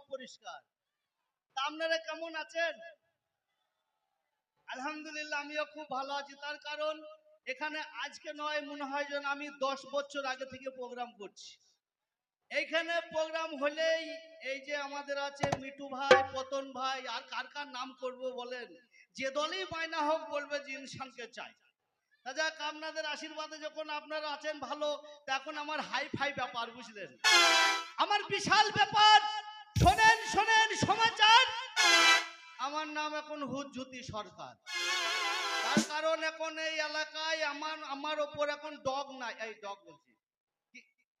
সব পরিষ্কার। তা আপনারা কেমন আছেন? আলহামদুলিল্লাহ, আমিও খুব ভালো আছি। তার কারণ, এখানে আজকে নয়, মনে হয় যেন আমি দশ বছর আগে থেকে প্রোগ্রাম করছি। এইখানে প্রোগ্রাম হলেই এই যে আমাদের আছে মিটু ভাই, পতন ভাই, আর কার কার নাম করব বলেন? যে দলই বায়না হোক বলবে যে ইনসানকে চাই। যাক, আপনাদের আশীর্বাদে যখন আপনারা আছেন ভালো, তা এখন আমার হাই ফাই ব্যাপার, বুঝলেন? আমার বিশাল ব্যাপার! শোনেন, সমাচার। আমার নাম এখন হুজ্জুতি সরকার। তার কারণ এখন এই এলাকায় আমার আমার ওপর এখন ডগ নাই। এই ডগ বলছি।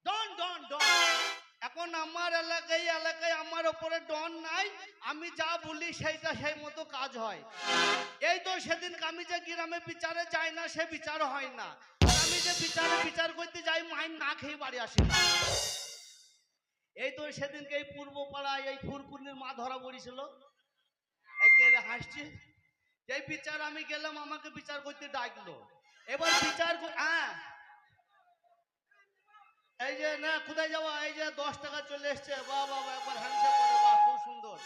ডন ডন ডন। এখন আমার এলাকায় এলাকায় আমার ওপরে ডন নাই। আমি যা বলি সেইটা সেই মতো কাজ হয়। এই তো সেদিন আমি যে গ্রামে বিচারে যাই না, সে বিচার হয় না। আমি যে বিচারে, বিচার করতে যাই মাইন না খেয়ে বাড়ি আসি না। এই তো সেদিনকে এই পূর্ব পাড়ায় এই ফুরকুনির মা ধরা পড়েছিল। একে হাসছে। এই বিচার আমি গেলাম আমাকে বিচার করতে ডাকলো। এবার বিচার হ্যাঁ। এই যে না কোথায় যাওয়া এই যে দশ টাকা চলে এসছে। বাহ বাহ, একবার হ্যান্ডশেক করে বাহ খুব সুন্দর।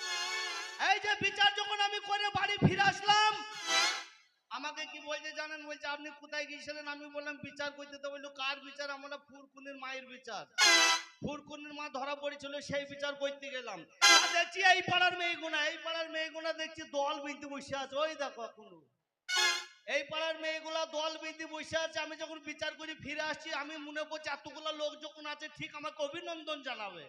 এই যে বিচার যখন আমি করে বাড়ি ফিরে আসলাম আমাকে কি বলছে জানেন? বলছে, আপনি কোথায় গিয়েছিলেন? আমি বললাম, বিচার করতে। তো বলল, কার বিচার? আমরা ফুরকুনির মায়ের বিচার। ফুরকুনির মা ধরা পড়েছিল, সেই বিচার করতে গেলাম। দেখছি এই পাড়ার মেয়েগুনা, এই পাড়ার মেয়েগুনা দেখছি দল বিনতে বসে আছে। ওই দেখো এখনও। এই পাড়ার মেয়েগুলা দল বেঁধে বসে আছে, আমি যখন বিচার করি, ফিরে আসছি, আমি মনে করছি এতগুলো লোক যখন আছে, ঠিক আমাকে অভিনন্দন জানাবে।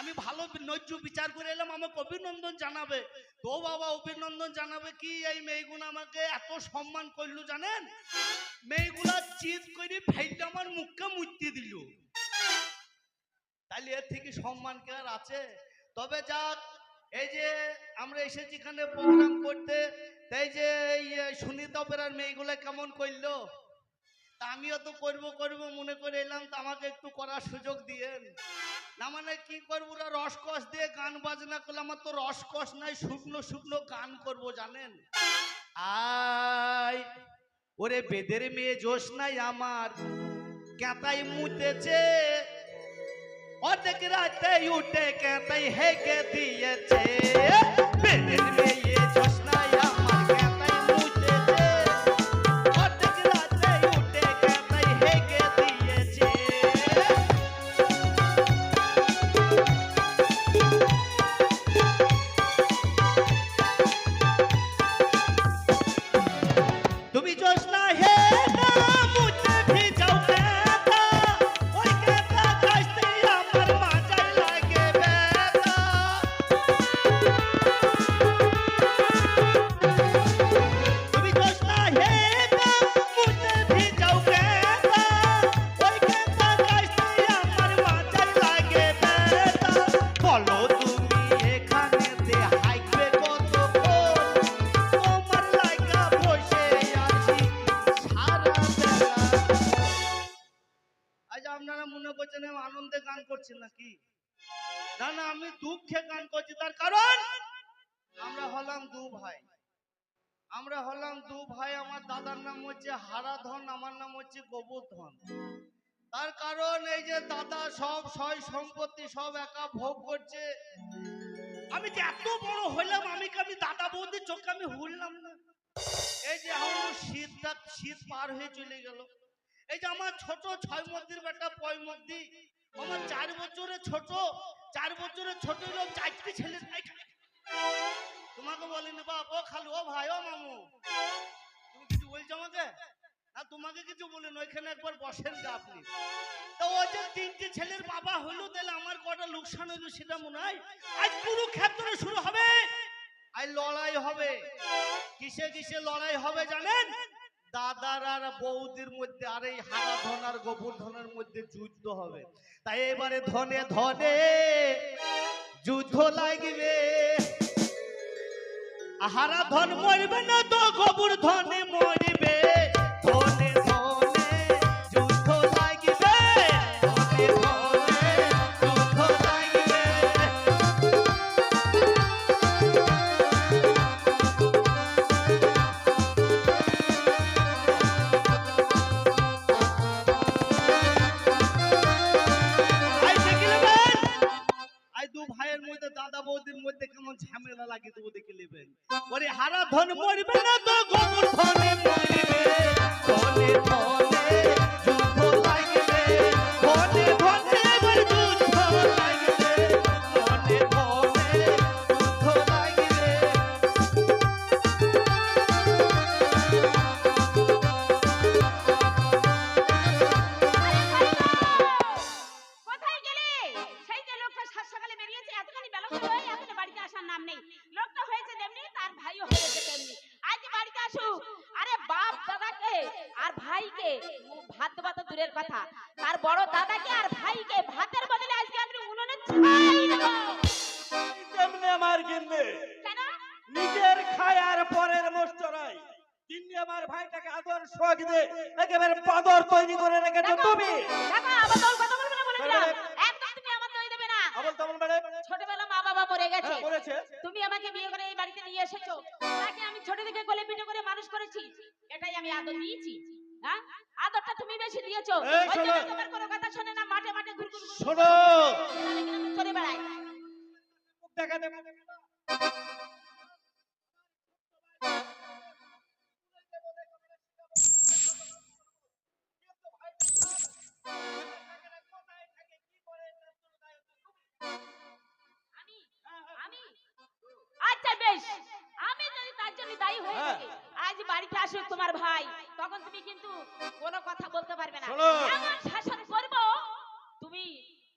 আমি ভালো নৈর্য বিচার করে এলাম, আমাকে অভিনন্দন জানাবে। তো বাবা অভিনন্দন জানাবে, কি এই মেয়েগুলো আমাকে এত সম্মান করল জানেন? মেয়েগুলা চিত করে ফেলতে আমার মুখকে মুক্তি দিল। তাহলে এর থেকে সম্মান কে আর আছে? তবে যাক এই যে আমরা এসেছি এখানে প্রোগ্রাম করতে, তাই যে এই সুনীতা অপেরার মেয়েগুলো কেমন করল? তা আমিও তো করব করব, মনে করে এলাম, তা আমাকে একটু করার সুযোগ দিয়েন। না মানে কি করব, ওরা রসকস দিয়ে গান বাজনা করলে আমার তো রসকস নাই, শুকনো শুকনো গান করব, জানেন? আয়, ওরে বেদের মেয়ে জোশ নাই আমার, কেতাই মুতেছে। অর্ধেক রাতে উঠে কেতাই হেগে দিয়েছে বেদের মেয়ে জোশ আপনারা মনে করছেন আনন্দে গান করছি নাকি? না না, আমি দুঃখে গান করছি, তার কারণ আমরা হলাম দু ভাই। আমরা হলাম দু ভাই, আমার দাদার নাম হচ্ছে হারাধন, আমার নাম হচ্ছে গোবর্ধন। তার কারণ এই যে দাদা সব সয় সম্পত্তি সব একা ভোগ করছে। আমি যে এত বড় হইলাম, আমি কি আমি দাদা বৌদির চোখে আমি হুললাম না? এই যে আমার শীতটা শীত পার হয়ে চলে গেল। এই যে আমার ছোট ছয় মধ্যের বেটা পয় মধ্যে আমার চার বছরের ছোট, চার বছরের ছোট লোক চারটি ছেলে। তোমাকে বলিনি বাপ, ও খালু, ও ভাই, ও মামু। তুমি কিছু বলছো আমাকে? না, তোমাকে কিছু বলিনি, ওইখানে একবার বসেন গা আপনি। তো ও যে তিনটে ছেলের বাবা হইল তাহলে আমার কটা লোকসান হইল সেটা মনে হয়? আজ কুরুক্ষেত্রে শুরু হবে। আজ লড়াই হবে। কিসে কিসে লড়াই হবে জানেন? দাদার আর বৌদির মধ্যে আর এই হারা ধন আর গোবর্ধনের মধ্যে যুদ্ধ হবে। তাই এবারে ধনে ধনে যুদ্ধ লাগবে। হারা ধন মরবে না তো, গোবর ধনে মরবে। ভাইয়ের মধ্যে, দাদা বৌদির মধ্যে কেমন ঝামেলা লাগে তবু দেখে নেবেন। ওরে হারা ধন মরবে না তো, গোবর ধনে মরবে ধনে ধনে দূরের কথা। তার বড় দাদাকে আর ভাইকে ভাতের বদলে আজকে আমি উনুনে ছাই দেবো। আমার গিন্নি? কেন? নিজের খায় আর পরের মস্তরাই গিন্নি আমার ভাইটাকে আদর শোক দে। একেবারে পাদর তৈরি করে রেখেছো তুমি। দেখো, আবার তোর কথা বলবে না বলে দিলাম। একদম তুমি আমার দেবে না। আবল ছোটবেলা মা বাবা মরে গেছে। হ্যাঁ, বলেছে তুমি আমাকে বিয়ে করে এই বাড়িতে নিয়ে এসেছ। তাকে আমি ছোট থেকে কোলে পিঠে করে মানুষ করেছি। এটাই আমি আদর দিয়েছি। হ্যাঁ? তুমি বেশি দিয়েছ ওই জন্য তোমার কোনো কথা শোনে না মাঠে মাঠে ঘুর ঘুর শোনো চলে বেড়াই দেখাতে তোমার ভাই তখন তুমি কিন্তু কোনো কথা বলতে পারবে না। এমন শাসন করব তুমি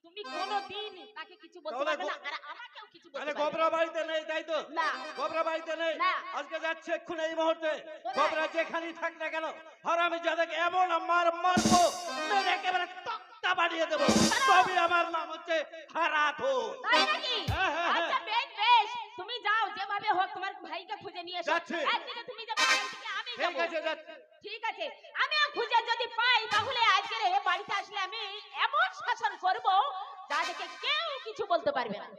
তুমি কোনো দিন তাকে কিছু বলতে পারবে না আর আমাকেও কিছু বলতে পারবে গোবরা না। বাড়িতে নেই তাই তো না গোবরা বাড়িতে নেই। আজকে যাচ্ছে এক্ষুনি এই মুহূর্তে? গোবরা যেখানেই থাক না কেন আর আমি যাদেরকে এমন মার মারবো মেরে একেবারে তক্তা বাড়িয়ে দেবো তবে আমার নাম হচ্ছে হারাধো তাই নাকি হ্যাঁ, হ্যাঁ, হ্যাঁ। আচ্ছা বেশ বেশ তুমি যাও যেভাবে হোক তোমার ভাইকে খুঁজে নিয়ে এসো যাচ্ছি। একদিকে ঠিক আছে ঠিক আছে। আমি খুঁজে যদি পাই তাহলে আজকে বাড়িতে আসলে আমি এমন শাসন করব যা দেখে কেউ কিছু বলতে পারবে না।